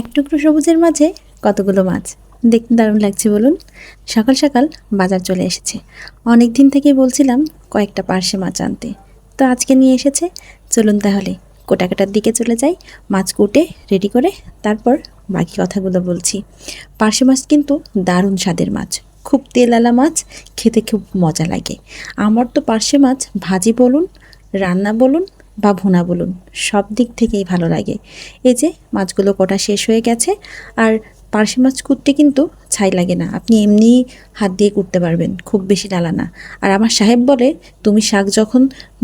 এক টুকরো সবুজের মাঝে কতগুলো মাছ? দেখতে দারুণ লাগছে বলুন। সকাল সকাল বাজার চলে এসেছে। অনেক দিন থেকেই বলছিলাম কয়েকটা পার্শে মাছ আনতে। তো আজকে নিয়ে এসেছে। চলুন তাহলে কোটাকাটার দিকে চলে যাই। মাছ কুটে রেডি করে তারপর বাকি কথাগুলো বলছি। পার্শে মাছ কিন্তু দারুণ স্বাদের মাছ। খুব তেলালা মাছ, খেতে খুব মজা লাগে। আমার তো পার্শে মাছ ভাজি বলুন, রান্না বলুন বা ভুনা বলুন, সব দিক থেকেই ভালো লাগে। এই যে, মাছগুলো কটা শেষ হয়ে গেছে, আর পার্শে মাছ কুটতে কিন্তু ছাই লাগে না। আপনি এমনি হাত দিয়ে কুটতে পারবেন, খুব বেশি ডালা না। আর আমার সাহেব বলে, তুমি শাক যখন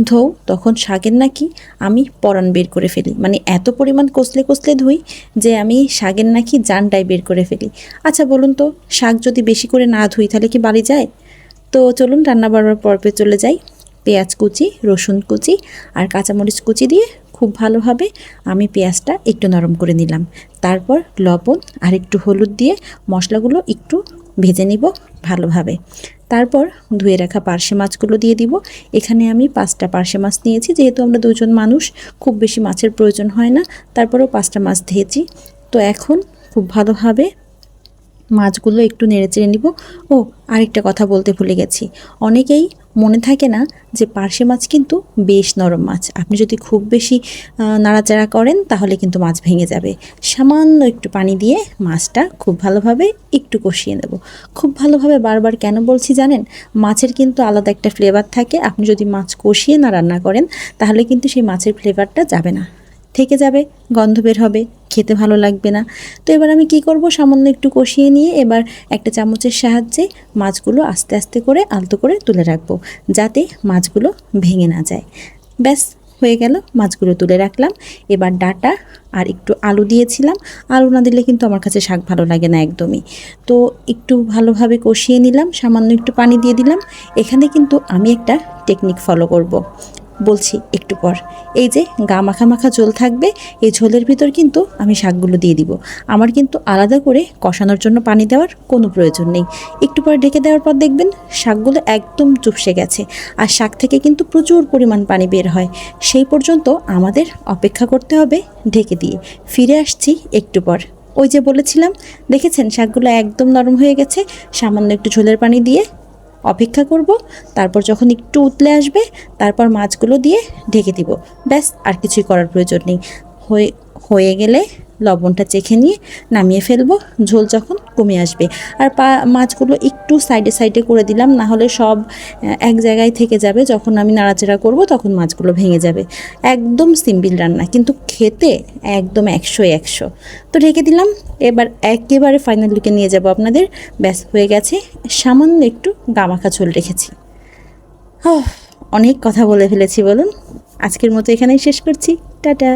ধোও তখন শাকের নাকি আমি পরান বের করে ফেলি। মানে এত পরিমাণ কষলে কষলে ধুই যে আমি শাকের নাকি জানটাই বের করে ফেলি। আচ্ছা বলুন তো, শাক যদি বেশি করে না ধুই, তাহলে কি বাড়ি যায়? তো চলুন, রান্না বাড়ার পর্বে চলে যাই। পেঁয়াজ কুচি, রসুন কুচি আর কাঁচামরিচ কুচি দিয়ে খুব ভালোভাবে আমি পেঁয়াজটা একটু নরম করে নিলাম। তারপর লবণ আর একটু হলুদ দিয়ে মশলাগুলো একটু ভেজে নিব ভালোভাবে। তারপর ধুয়ে রাখা পার্শে মাছগুলো দিয়ে দিব। এখানে আমি পাঁচটা পার্শে মাছ নিয়েছি, যেহেতু আমরা দুজন মানুষ, খুব বেশি মাছের প্রয়োজন হয় না। তারপরেও পাঁচটা মাছ ধেয়েছি। তো এখন খুব ভালোভাবে মাছগুলো একটু নেড়ে চেড়ে নিব। ও, আরেকটা কথা বলতে ভুলে গেছি। অনেকেই মনে থাকে না যে পার্শে মাছ কিন্তু বেশ নরম মাছ। আপনি যদি খুব বেশি নাড়াচাড়া করেন তাহলে কিন্তু মাছ ভেঙে যাবে। সামান্য একটু পানি দিয়ে মাছটা খুব ভালোভাবে একটু কষিয়ে নেব। খুব ভালোভাবে বারবার কেন বলছি জানেন? মাছের কিন্তু আলাদা একটা ফ্লেভার থাকে। আপনি যদি মাছ কষিয়ে না রান্না করেন, তাহলে কিন্তু সেই মাছের ফ্লেভারটা যাবে না। থেকে যাবে, গন্ধ বের হবে, খেতে ভালো লাগবে না। তো এবার আমি কি করব? সামান্য একটু কষিয়ে নিয়ে এবার একটা চামচের সাহায্যে মাছগুলো আস্তে আস্তে করে আলতো করে তুলে রাখব, যাতে মাছগুলো ভেঙে না যায়। ব্যাস, হয়ে গেল, মাছগুলো তুলে রাখলাম। এবার ডাটা আর একটু আলু দিয়েছিলাম। আলু না দিলে কিন্তু আমার কাছে শাক ভালো লাগে না একদমই। তো একটু ভালোভাবে কষিয়ে নিলাম, সামান্য একটু পানি দিয়ে দিলাম। এখানে কিন্তু আমি একটা টেকনিক ফলো করব। বলছি, একটু পর। এই যে গা মাখা মাখা ঝোল থাকবে, এই ঝোলের ভিতর কিন্তু আমি শাকগুলো দিয়ে দিব। আমার কিন্তু আলাদা করে কষানোর জন্য পানি দেওয়ার কোনো প্রয়োজন নেই। একটু পর ঢেকে দেওয়ার পর দেখবেন শাকগুলো একদম চুপসে গেছে আর শাক থেকে কিন্তু প্রচুর পরিমাণ পানি বের হয়। সেই পর্যন্ত আমাদের অপেক্ষা করতে হবে ঢেকে দিয়ে। ফিরে আসছি একটু পর। ওই যে বলেছিলাম, দেখেছেন, শাকগুলো একদম নরম হয়ে গেছে। সামান্য একটু ঝোলের পানি দিয়ে অপেক্ষা করব, তারপর যখন একটু উতলে আসবে, তারপর মাছগুলো দিয়ে ঢেকে দিব। ব্যাস, আর কিছুই করার প্রয়োজন নেই। হয়ে হয়ে গেলে লবণটা চেখে নিয়ে নামিয়ে ফেলব। ঝোল যখন কমে আসবে। আর পা, মাছগুলো একটু সাইডে সাইডে করে দিলাম না হলে সব এক জায়গায় থেকে যাবে। যখন আমি নাড়াচাড়া করব, তখন মাছগুলো ভেঙে যাবে। একদম সিম্পল রান্না, কিন্তু খেতে একদম একশো একশো। তো ঢেকে দিলাম, এবার একেবারে ফাইনাল লুকে নিয়ে যাব আপনাদের। ব্যাস, হয়ে গেছে। সামান্য একটু গামাখা ঝোল রেখেছি। অনেক কথা বলে ফেলেছি, বলুন। আজকের মতো এখানেই শেষ করছি। টাটা।